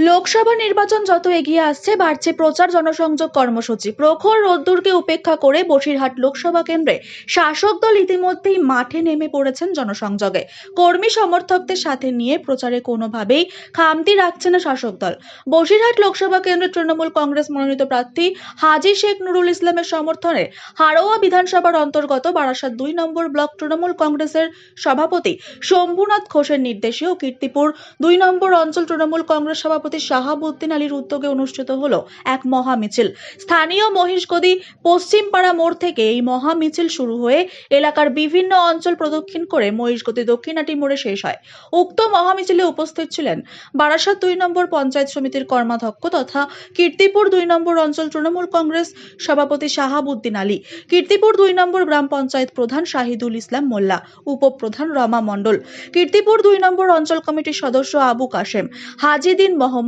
লোকসভা নির্বাচন যত এগিয়ে আসছে, বাড়ছে প্রচার, জনসংযোগ কর্মসূচি। প্রখর রোদ্দুরকে উপেক্ষা করে বসিরহাট লোকসভা কেন্দ্রে শাসক দল ইতিমধ্যেই মাঠে নেমে পড়েছেন জনসংযোগে। কর্মী সমর্থকদের সাথে নিয়ে প্রচারে কোনোভাবেই খামতি রাখছে না শাসক দল। বসিরহাট লোকসভা কেন্দ্রে তৃণমূল কংগ্রেস মনোনীত প্রার্থী হাজি শেখ নুরুল ইসলামের সমর্থনে হাড়োয়া বিধানসভার অন্তর্গত বারাসাত দুই নম্বর ব্লক তৃণমূল কংগ্রেসের সভাপতি শম্ভুনাথ ঘোষের নির্দেশে ও কীর্তিপুর দুই নম্বর অঞ্চল তৃণমূল কংগ্রেস সভাপতি শাহাবুদ্দিন আলীর উদ্যোগে অনুষ্ঠিত হলো এক মহা মিছিল স্থানীয় মহিষগদি পশ্চিমপাড়া মোড় থেকে এই মহা মিছিল শুরু হয়ে এলাকার বিভিন্ন অঞ্চল প্রদক্ষিণ করে মহিষগতি দক্ষিণাটি মোড়ে শেষ হয়। উক্ত মহা মিছিলে উপস্থিত ছিলেন বারাসাত দুই নম্বর পঞ্চায়েত সমিতির কর্মাধ্যক্ষ তথা কীর্তিপুর দুই নম্বর অঞ্চল তৃণমূল কংগ্রেস সভাপতি শাহাবুদ্দিন আলী, কীর্তিপুর দুই নম্বর গ্রাম পঞ্চায়েত প্রধান শাহিদুল ইসলাম মোল্লা, উপপ্রধান রমা মণ্ডল, কীর্তিপুর দুই নম্বর অঞ্চল কমিটির সদস্য আবু কাশেম হাজিদিন মোহাম্মদ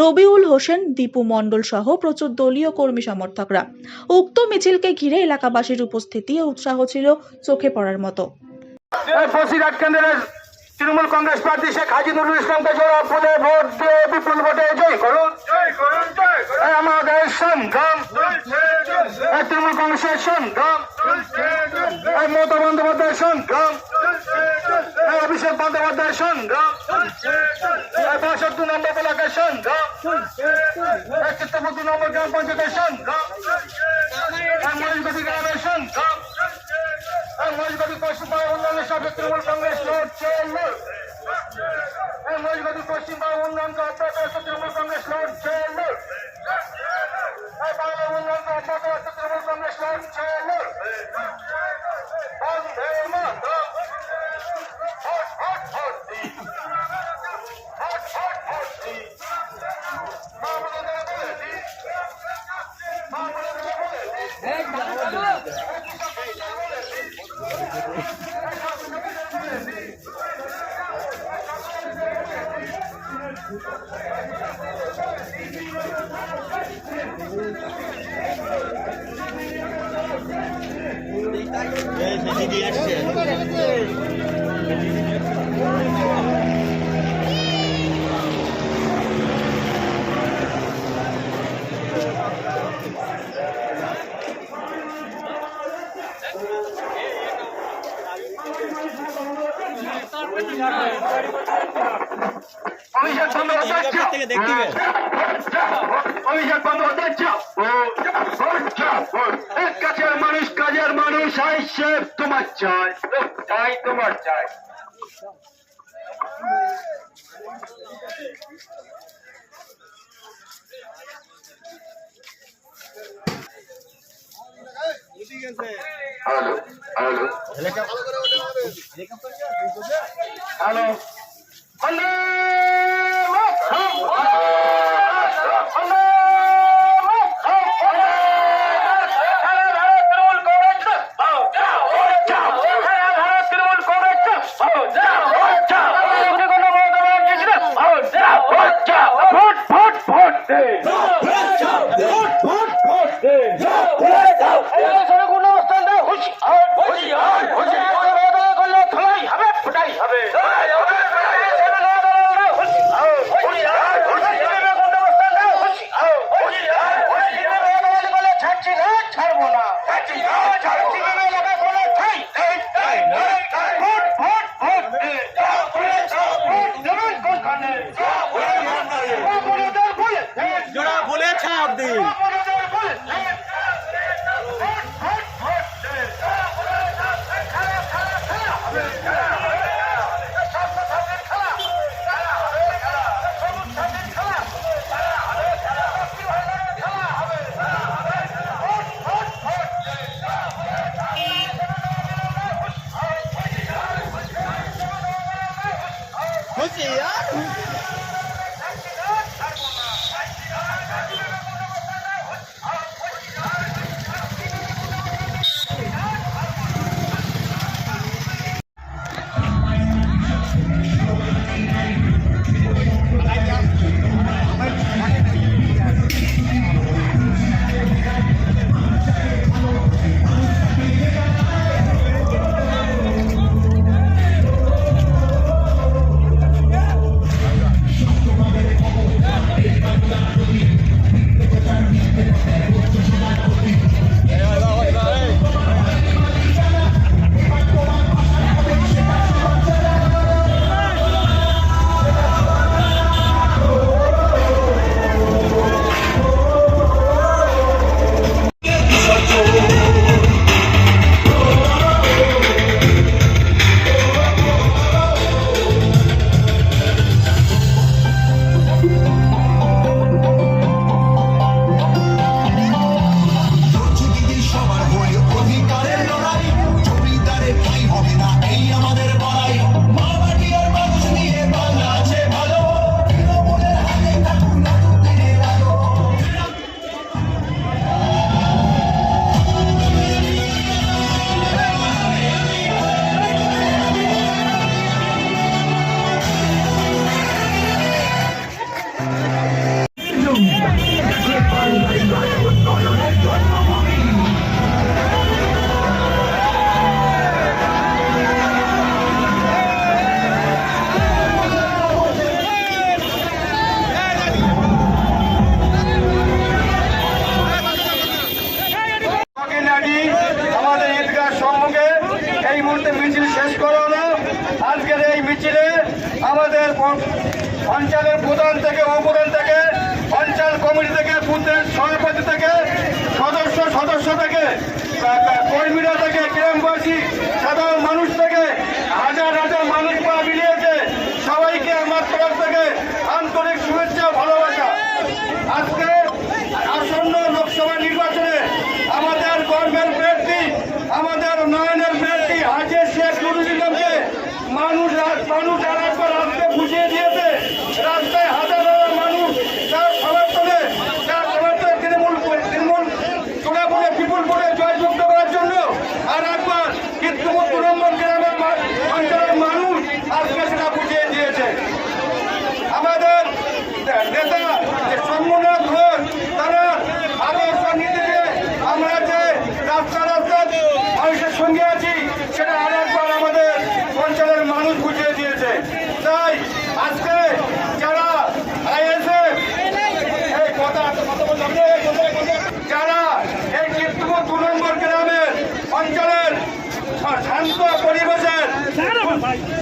রবিউল হোসেন, দীপু মণ্ডল সহ প্রচুর দলীয় কর্মী সমর্থকরা। উক্ত মিছিলকে ঘিরে এলাকাবাসীর উপস্থিতি ও উৎসাহ ছিল চোখে পড়ার মতো। তৃণমূল কংগ্রেস প্রার্থী শেখ হাজি নুরুল ইসলামকে জোড়া পদে ভোট দিয়ে বিপুল ভোটে জয় করুন। আমাদের সংগ্রাম। তৃণমূল কংগ্রেসের সংগ্রাম। মমতা বন্দ্যোপাধ্যায়ের সংগ্রাম। অভিষেক বন্দ্যোপাধ্যায়ের সংগ্রাম। বাষট্টি দু নম্বর চলছে এই চিত্তপুর দু নম্বর গ্রাম পঞ্চায়েতের এই মহিষগতি গ্রামের এই মহিষগতি পশ্চিমবঙ্গ উন্নয়নের সাথে তৃণমূল কংগ্রেস লড়ছে মহিষগতি পশ্চিমবঙ্গ উন্নয়নকে তৃণমূল কংগ্রেস লড়ছে বলে দিন অভিষেক বন্দ্যোপাধ্যায় অভিষেক বন্দ্যোপাধ্যায় এক কাছের মানুষ কাজের মানুষ আইসে তোমার চাই চাই তোমার চাই হ্যালো হ্যালো হ্যালো বন্দে মাতরম! বন্দে মাতরম! সারা ভারত তৃণমূল কংগ্রেস ভোট দাও, ভোট দাও! সারা ভারত তৃণমূল কংগ্রেস ভোট দাও, ভোট দাও! কোনো কোনো Mamata Banerjee vote vote! Vote দে ভোট ভোট ভোট দে কোনো অবস্থান হুঁশিয়ার হুঁশিয়ার হুঁশিয়ার করলে ধলাই হবে ফুটাই হবে ছাড়বো না ভোট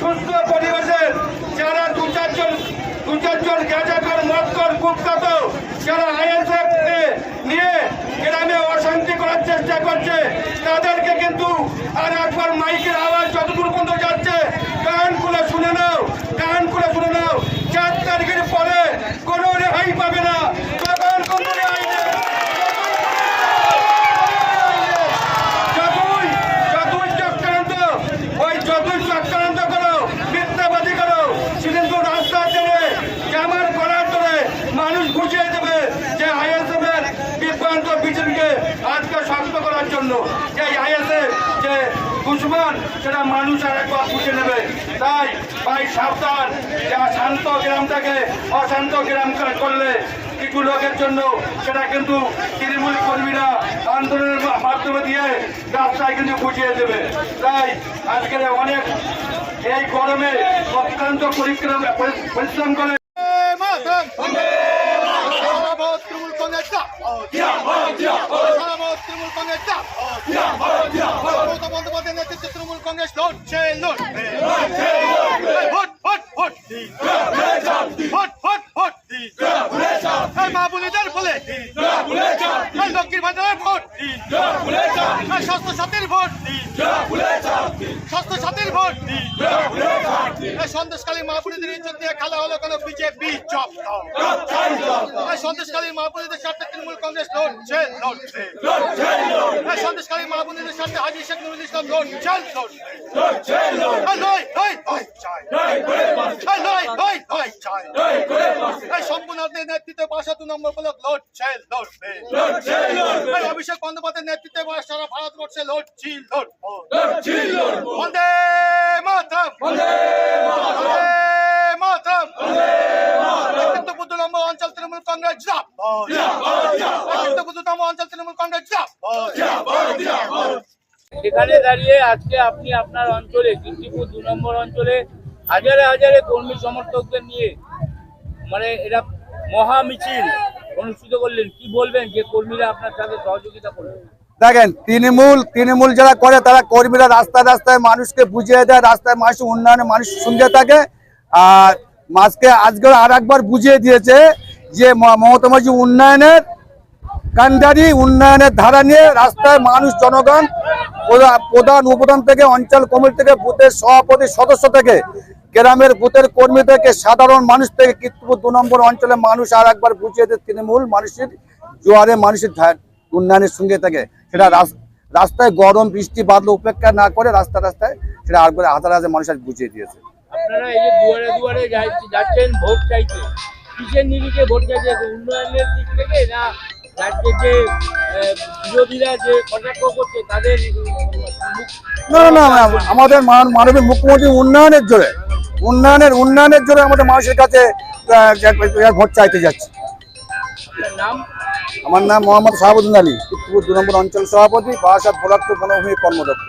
সুস্থ পরিবেশের যারা দু চারজন দু চারজন গাজাকর, মদকর কুখ্যাত যারা আইএসএফ নিয়ে গ্রামে অশান্তি করার চেষ্টা করছে, তাদেরকে কিন্তু আর একবার মাইকের আওয়াজ যতদূর পর্যন্ত যাচ্ছে, কান খুলে শুনে নাও, কান খুলে শুনে নাও, চার তারিখের পরে কোনো রেহাই পাবে না তখন কোনো রেহাই নেই যতই যতই চক্রান্ত ওই যতই চক্রান্ত করো মিথ্যাবাদী করো কিন্তু রাস্তা চলে জামার করার ধরে মানুষ বুঝিয়ে দেবে যে আইএসএফ এর বিভ্রান্ত বিজেপিকে আজকে শক্ত করার জন্য আইএসএফ যে দুশ্মন, সেটা মানুষ আর একবার বুঝে নেবে। তাই ভাই, সাবধান। যা শান্ত গ্রামটাকে অশান্ত গ্রাম করলে কিছু লোকের জন্য সেটা কিন্তু তৃণমূল কর্মীরা আন্দোলনের মাধ্যমে দিয়ে রাস্তায় কিন্তু বুঝিয়ে দেবে। তাই আজকের অনেক এই গরমে অত্যন্ত পরিশ্রম পরিশ্রম করে তৃণমূল কংগ্রেস জিন্দাবাদ সারাভারত তৃণমূল কংগ্রেস জিন্দাবাদ মমতা বন্দ্যোপাধ্যায়ের নেতৃত্বে তৃণমূল কংগ্রেস লড়ছে লড়বে vote vote vote. Vote vote vote. মা বোনেদের বলে। লক্ষ্মীর ভান্ডারের ভোট। স্বাস্থ্য সাথীর ভোট। স্বাস্থ্য সাথীর ভোট। সন্দেশকালী মা বোনেদের ইজ্জত দিয়ে খেলা হলো কেন বিজেপি এই সন্দেশকালী মা বোনেদের সাথে তৃণমূল কংগ্রেস লড়ছে লড়ছে। সন্দেশকালী মা বোনেদের সাথে হাজি শেখ নুরুল ইসলাম লড়ছে লড়ছে। সম্পূর্ণদের নেতৃত্বে বাসা দু নম্বর ব্লক লড়ছে লড়বে এই অভিষেক বন্দ্যোপাধ্যায়ের নেতৃত্বে সারা ভারতবর্ষে লড়ছি লড়বো। বন্দে মাতরম। বন্দে মাতরম নেতৃত্ব বুদ্ধ নম্বর অঞ্চল তৃণমূল কংগ্রেস অঞ্চল তৃণমূল কংগ্রেস সেখানে দাঁড়িয়ে আজকে আপনি আপনার অঞ্চলে কৃষিপুর দু নম্বর অঞ্চলে হাজারে হাজারে কর্মী সমর্থকদের নিয়ে মানে এটা মহা মিছিল অনুষ্ঠিত করলেন। কি বলবেন? যে কর্মীরা আপনার সাথে সহযোগিতা করলেন। দেখেন তৃণমূল তৃণমূল যারা করে তারা কর্মীরা রাস্তায় রাস্তায় মানুষকে বুঝিয়ে দেয় রাস্তায় মানুষ উন্নয়নে মানুষ সঙ্গে থাকে। আর মাসকে আজকে আর একবার বুঝিয়ে দিয়েছে যে মমতা উন্নয়নের কান্ডারি উন্নয়নের ধারা নিয়ে রাস্তায় মানুষ, জনগণ, প্রধান উপপ্রধান থেকে, অঞ্চল কমিটি থেকে, বুথের সভাপতি সদস্য থেকে, গ্রামের বুথের কর্মী থেকে, সাধারণ মানুষ থেকে কীর্তিপুর দু নম্বর অঞ্চলে মানুষ আর একবার বুঝিয়ে দেয় তৃণমূল মানুষের জোয়ারে মানুষের উন্নয়নের সঙ্গে থাকে। সেটা রাস- রাস্তায় গরম, বৃষ্টি, বাদল উপেক্ষা না করে রাস্তা রাস্তায় সেটা আর করে হাজার হাজার মানুষ আজ বুঝিয়ে দিয়েছে। আপনারা এই যে দুয়ারে দুয়ারে যাচ্ছেন, ভোট কিসের নিরিখে ভোট চাইছে উন্নয়নের দিক থেকে না রাজ্যের যে বিরোধীরা যে কটাক্ষ করছে তাদের না না না আমাদের মান- মাননীয় মুখ্যমন্ত্রী উন্নয়নের জোরে উন্নয়নের উন্নয়নের জোরে আমাদের মানুষের কাছে ভোট চাইতে যাচ্ছে। নাম? আমার নাম মোহাম্মদ শাহাবুদ্দিন আলী কীর্তিপুর দু নম্বর অঞ্চল সভাপতি বারাসাত ভোলাক্ত বনভূমি কর্মদক্ষ।